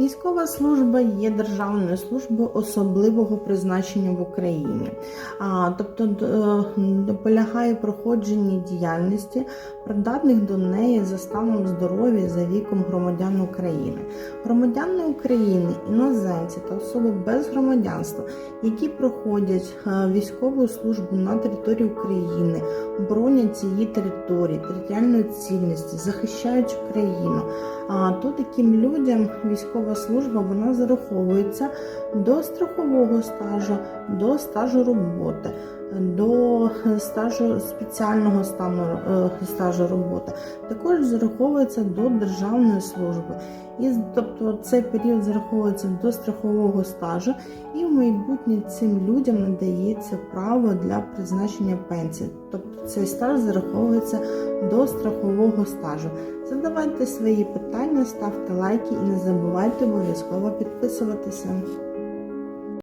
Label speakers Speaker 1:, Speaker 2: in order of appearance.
Speaker 1: Військова служба є державною службою особливого призначення в Україні, а, тобто е, полягає проходження діяльності, придатних до неї за станом здоров'я за віком громадян України. Громадяни України, іноземці та особи без громадянства, які проходять е, військову службу на території України, боронять її території, територіальної цілісності, захищають Україну. А то таким людям військова служба вона зараховується до страхового стажу, до стажу роботи, до стажу спеціального стану е, стажу роботи. Також зараховується до державної служби. І тобто цей період зараховується до страхового стажу, і в майбутнє цим людям надається право для призначення пенсії. Тобто цей стаж зараховується до страхового стажу. Задавайте свої питання, ставте лайки і не забувайте обов'язково підписуватися.